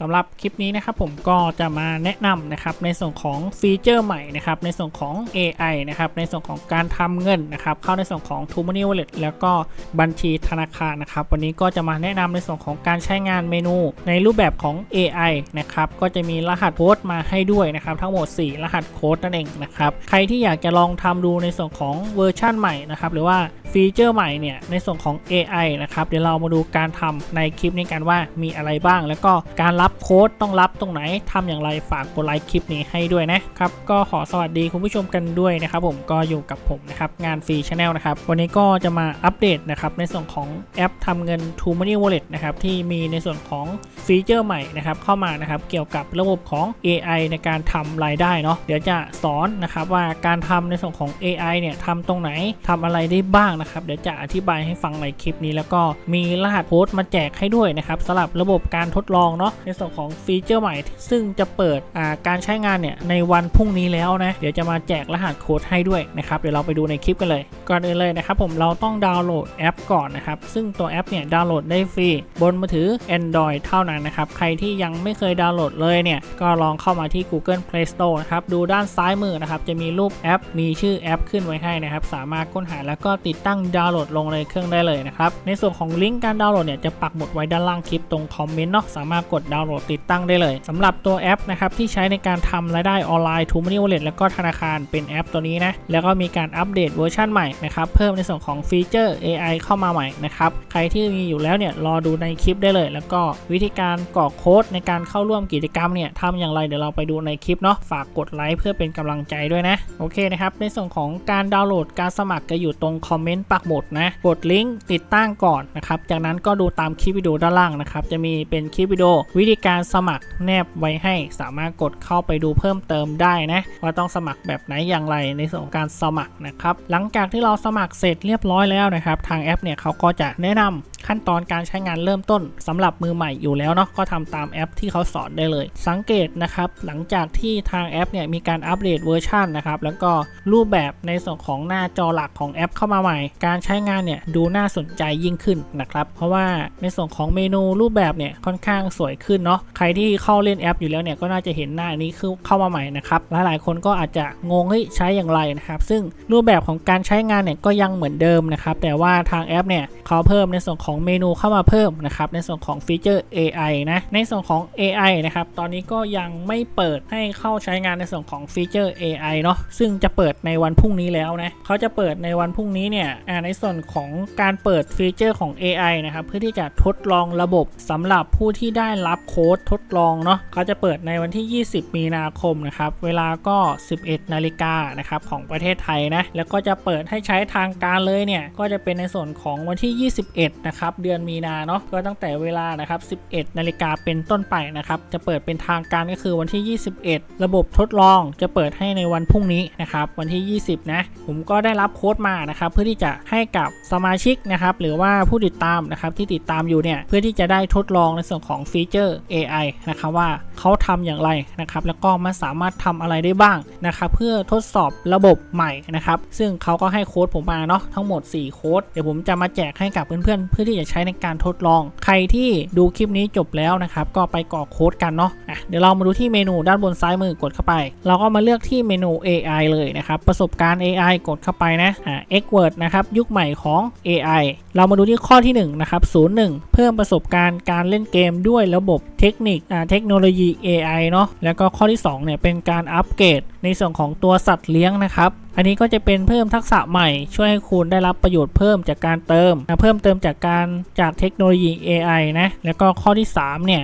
สำหรับคลิปนี้นะครับผมก็จะมาแนะนำนะครับในส่วนของฟีเจอร์ใหม่นะครับในส่วนของ AI นะครับในส่วนของการทำเงินนะครับเข้าในส่วนของ t o Money Wallet แล้วก็บัญชีธนาคารนะครับวันนี้ก็จะมาแนะนำในส่วนของการใช้งานเมนู ในรูปแบบของ AI นะครับก็จะมีรหัสโค้ดมาให้ด้วยนะครับทั้งหมด 4 รหัสโค้ดนั่นเองนะครับใครที่อยากจะลองทำดูในส่วนของเวอร์ชั่นใหม่นะครับหรือว่า ฟีเจอร์ใหม่เนี่ยในส่วนของ AI นะครับ เดี๋ยวเรามาดูการทำในคลิปนี้กันว่ามีอะไรบ้าง แล้วก็การรับโค้ดต้องรับตรงไหนทำอย่างไรฝากกดไลค์คลิปนี้ให้ด้วยนะครับ ก็ขอสวัสดีคุณผู้ชมกันด้วยนะครับผมก็อยู่กับผมนะครับงานฟรีชาแนลนะครับ วันนี้ก็จะมาอัปเดตนะครับในส่วนของแอปทำเงิน t o Money Wallet นะครับที่มีในส่วนของฟีเจอร์ใหม่นะครับเข้ามานะครับเกี่ยวกับระบบของ AI ในการทำรายได้เนาะเดี๋ยวจะสอนนะครับว่าการทำในส่วนของ AI เนี่ยทำตรงไหนทำอะไรได้บ้างนะครับเดี๋ยวจะอธิบายให้ฟังในคลิปนี้แล้วก็มีรหัสโค้ดมาแจกให้ด้วยนะครับสำหรับระบบการทดลองเนาะในส่วนของฟีเจอร์ใหม่ ซึ่งจะเปิดการใช้งานเนี่ยในวันพรุ่งนี้แล้วนะเดี๋ยวจะมาแจกรหัสโค้ดให้ด้วยนะครับเดี๋ยวเราไปดูในคลิปกันเลย ก่อนอื่นเลยนะครับผมเราต้องดาวน์โหลดแอปก่อนนะครับซึ่งตัวแอปเนี่ยดาวน์โหลดได้ฟรีบนมือถือ Android เท่านั้นนะครับใครที่ยังไม่เคยดาวน์โหลดเลยเนี่ยก็ลองเข้ามาที่ Google Play Store นะครับดูด้านซ้ายมือนะครับจะมีรูปแอป มีชื่อแอปขึ้นไว้ให้นะครับสามารถค้นหาแล้วก็ติดตั้งั้งดาวน์โหลดลงในเครื่องได้เลยนะครับ ในส่วนของลิงก์การดาวน์โหลดเนี่ยจะปักหมุดไว้ด้านล่างคลิปตรงคอมเมนต์เนาะสามารถกดดาวน์โหลดติดตั้งได้เลยสำหรับตัวแอปนะครับที่ใช้ในการทำรายได้ออนไลน์ t o Money Wallet แล้วก็ธนาคารเป็นแอปตัวนี้นะแล้วก็มีการอัปเดตเวอร์ชันใหม่นะครับเพิ่มในส่วนของฟีเจอร์ AI เข้ามาใหม่นะครับใครที่มีอยู่แล้วเนี่ยรอดูในคลิปได้เลย แล้วก็วิธีการกรอกโค้ดในการเข้าร่วมกิจกรรมเนี่ยทำอย่างไรเดี๋ยวเราไปดูในคลิปเนาะฝากกดไลค์เพื่อเป็นกำลังใจด้วยนะโอเคนะครับในส่วนของการดาวน์โหลดการสมัครจะอยู่ตรงคอมเมนต์ปักหมุดนะกดลิงก์ติดตั้งก่อนนะครับ จากนั้นก็ดูตามคลิปวิดีโอด้านล่างนะครับ จะมีเป็นคลิปวิดีโอวิธีการสมัครแนบไว้ให้ สามารถกดเข้าไปดูเพิ่มเติมได้นะว่าต้องสมัครแบบไหนอย่างไรในส่วนของการสมัครนะครับ หลังจากที่เราสมัครเสร็จเรียบร้อยแล้วนะครับ ทางแอปเนี่ยเขาก็จะแนะนำ ขั้นตอนการใช้งานเริ่มต้นสำหรับมือใหม่อยู่แล้วเนาะก็ทำตามแอปที่เขาสอนได้เลย สังเกตนะครับหลังจากที่ทางแอปเนี่ยมีการอัปเดตเวอร์ชันนะครับแล้วก็รูปแบบในส่วนของหน้าจอหลักของแอปเข้ามาใหม่ การใช้งานเนี่ยดูน่าสนใจยิ่งขึ้นนะครับเพราะว่าในส่วนของเมนูรูปแบบเนี่ยค่อนข้างสวยขึ้นเนาะใครที่เข้าเล่นแอปอยู่แล้วเนี่ยก็น่าจะเห็นหน้านี้คือเข้ามาใหม่นะครับหลายๆคนก็อาจจะงงเฮ้ยใช้อย่างไรนะครับซึ่งรูปแบบของการใช้งานเนี่ยก็ยังเหมือนเดิมนะครับแต่ว่าทางแอปเนี่ยเขาเพิ่มในส่วนของของเมนูเข้ามาเพิ่มนะครับในส่วนของฟีเจอร์ AI นะในส่วนของ AI นะครับตอนนี้ก็ยังไม่เปิดให้เข้าใช้งานในส่วนของฟีเจอร์ AI เนาะซึ่งจะเปิดในวันพรุ่งนี้แล้วนะเขาจะเปิดในวันพรุ่งนี้เนี่ยในส่วนของการเปิดฟีเจอร์ของ AI นะครับเพื่อที่จะทดลองระบบสำหรับผู้ที่ได้รับโค้ดทดลองเนาะเขาจะเปิดในวันที่ 20 มีนาคมนะครับเวลาก็ 11 นาฬิกานะครับของประเทศไทยนะแล้วก็จะเปิดให้ใช้ทางการเลยเนี่ยก็จะเป็นในส่วนของวันที่ 21นะครับครับเดือนมีนาเนาะก็ตั้งแต่เวลานะครับ 11 นาฬิกาเป็นต้นไปนะครับจะเปิดเป็นทางการก็คือวันที่ 21 ระบบทดลองจะเปิดให้ในวันพรุ่งนี้นะครับวันที่ 20 นะผมก็ได้รับโค้ดมานะครับเพื่อที่จะให้กับสมาชิกนะครับหรือว่าผู้ติดตามนะครับที่ติดตามอยู่เนี่ยเพื่อที่จะได้ทดลองในส่วนของฟีเจอร์ AI นะครับว่าเขาทำอย่างไรนะครับแล้วก็มันสามารถทำอะไรได้บ้างนะครับเพื่อทดสอบระบบใหม่นะครับซึ่งเขาก็ให้โค้ดผมมาเนาะทั้งหมด 4 โค้ดเดี๋ยวผมจะมาแจกให้กับเพื่อนๆเพื่อที่จะใช้ในการทดลอง ใครที่ดูคลิปนี้จบแล้วนะครับ ก็ไปกรอกโค้ดกันเนาะอะเดี๋ยวเรามาดูที่เมนูด้านบนซ้ายมือกดเข้าไป เราก็มาเลือกที่เมนู AI เลยนะครับ ประสบการณ์ AI กดเข้าไปนะอ่า X Word นะครับ ยุคใหม่ของ AI เรามาดูที่ข้อที่1นะครับ01 เพิ่มประสบการณ์การเล่นเกมด้วยระบบเทคนิคอ่าเทคโนโลยี AI เนาะแล้วก็ข้อที่2เนี่ยเป็นการอัปเกรดในส่วนของตัวสัตว์เลี้ยงนะครับอันนี้ก็จะเป็นเพิ่มทักษะใหม่ ช่วยให้คุณได้รับประโยชน์เพิ่มจากการเติมนะเพิ่มเติมจากการจากเทคโนโลยี AI นะแล้วก็ข้อที่3เนี่ย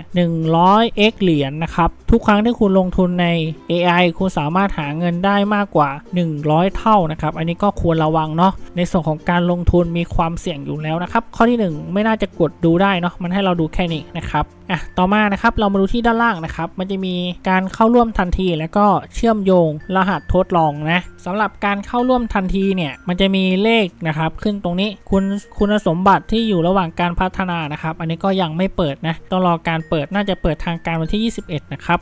100x เหรียญนะครับ ทุกครั้งที่คุณลงทุนใน AI คุณสามารถหาเงินได้มากกว่า 100 เท่านะครับ อันนี้ก็ควรระวังเนาะในส่วนของการลงทุนมีความเสี่ยงอยู่แล้วนะครับ ข้อที่ 1 ไม่น่าจะกดดูได้เนาะมันให้เราดูแค่นี้นะครับอะต่อมานะครับเรามาดูที่ด้านล่างนะครับ มันจะมีการเข้าร่วมทันทีแล้วก็เชื่อมโยงรหัสทดลองนะสำหรับการเข้าร่วมทันทีเนี่ยมันจะมีเลขนะครับ ขึ้นตรงนี้คุณคุณสมบัติที่อยู่ระหว่างการพัฒนานะครับ อันนี้ก็ยังไม่เปิดนะต้องรอการเปิดน่าจะเปิดทางการวันที่21 นะครับ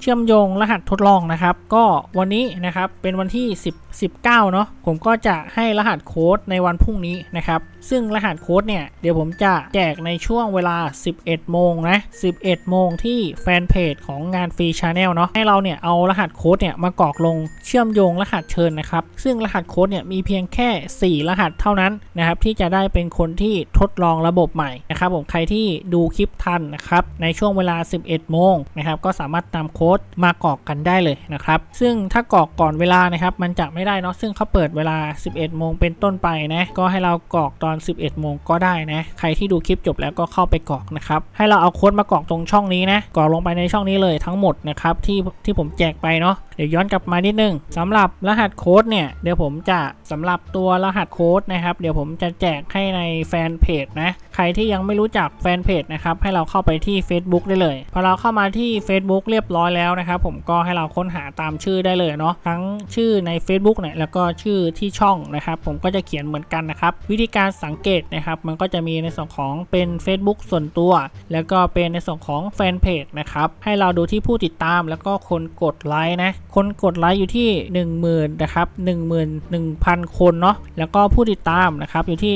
เชื่อมโยงรหัสทดลองนะครับ ก็วันนี้นะครับเป็นวันที่ 10 19 เนาะผมก็จะให้รหัสโค้ดในวันพรุ่งนี้นะครับ ซึ่งรหัสโค้ดเนี่ย เดี๋ยวผมจะแจกในช่วงเวลา 11 โมงนะ 11 โมงที่แฟนเพจของงานฟรีชาแนลเนาะให้เราเนี่ยเอารหัสโค้ดเนี่ยมากรอกลงเชื่อมโยงรหัสเชิญนะครับ ซึ่งรหัสโค้ดเนี่ยมีเพียงแค่ 4 รหัสเท่านั้นนะครับที่จะได้เป็นคนที่ทดลองระบบใหม่นะครับผมใครที่ดูคลิปทันนะครับในช่วงเวลา 11 โมงนะครับก็สามารถนำโค้ดมากรอกกันได้เลยนะครับ ซึ่งถ้ากรอกก่อนเวลานะครับ มันจะไม่ได้เนาะซึ่งเขาเปิดเวลา 11 โมงเป็นต้นไปนะก็ให้เรากรอกตอน 11 โมงก็ได้นะใครที่ดูคลิปจบแล้วก็เข้าไปกรอกนะครับให้เราเอาโค้ดมากรอกตรงช่องนี้นะกรอกลงไปในช่องนี้เลยทั้งหมดนะครับที่ที่ผมแจกไปเนาะเดี๋ยวย้อนกลับมานิดนึงสำหรับรหัสโค้ดเนี่ยเดี๋ยวผมจะสำหรับตัวรหัสโค้ดนะครับเดี๋ยวผมจะแจกให้ในแฟนเพจนะใครที่ยังไม่รู้จักแฟนเพจนะครับให้เราเข้าไปที่ Facebook ได้เลยพอเราเข้ามาที่ Facebook เรียบร้อยแล้วนะครับผมก็ให้เราค้นหาตามชื่อได้เลยเนาะทั้งชื่อใน Facebook เนี่ยแล้วก็ชื่อที่ช่องนะครับ ผมก็จะเขียนเหมือนกันนะครับ วิธีการสังเกตนะครับ มันก็จะมีในส่วนของเป็น Facebook ส่วนตัว แล้วก็เป็นในส่วนของแฟนเพจนะครับให้เราดูที่ผู้ติดตามแล้วก็คนกดไลค์นะคนกดไลค์อยู่ที่ 10,000นะครับ11,000 คนเนาะแล้วก็ผู้ติดตามนะครับอยู่ที่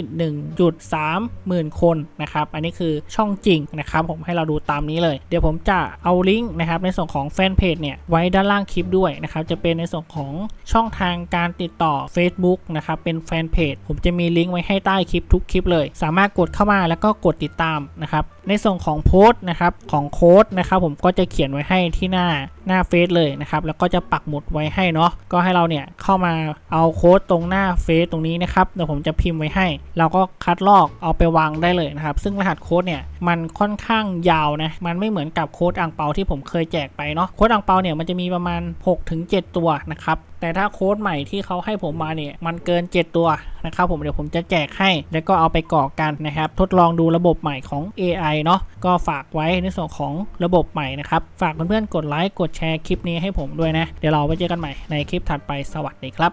1.3หมื่นคนนะครับอันนี้คือช่องจริงนะครับผมให้เราดูตามนี้เลย เดี๋ยวผมจะเอาลิงก์นะครับในส่วนของแฟนเพจเนี่ยไว้ด้านล่างคลิปด้วยนะครับจะเป็นในส่วนของช่องทางการติดต่อ Facebook นะครับเป็นแฟนเพจผมจะมีลิงก์ไว้ให้ใต้คลิปทุกคลิปเลย สามารถกดเข้ามาแล้วก็กดติดตามนะครับในส่วนของโพสต์นะครับของโค้ดนะครับผมก็จะเขียนไว้ให้ที่หน้าหน้าเฟซเลยนะครับแล้วก็จะปักหมุดไว้ให้เนาะก็ให้เราเนี่ยเข้ามาเอาโค้ดตรงหน้าเฟซตรงนี้นะครับเดี๋ยวผมจะพิมพ์ไว้ให้ เราก็คัดลอกเอาไปวางได้เลยนะครับ ซึ่งรหัสโค้ดเนี่ยมันค่อนข้างยาวนะมันไม่เหมือนกับโค้ดอ่างเปาที่ผมเคยแจกไปเนาะโค้ดอ่างเปาเนี่ยมันจะมีประมาณ 6-7 ตัวนะครับ แต่ถ้าโค้ดใหม่ที่เขาให้ผมมาเนี่ยมันเกิน 7 ตัวนะครับผมเดี๋ยวผมจะแจกให้ แล้วก็เอาไปกรอกกันนะครับ ทดลองดูระบบใหม่ของ AI เนาะก็ฝากไว้ในส่วนของระบบใหม่นะครับ ฝากเพื่อนๆกดไลค์กดแชร์คลิปนี้ให้ผมด้วยนะ เดี๋ยวเราไปเจอกันใหม่ในคลิปถัดไปสวัสดีครับ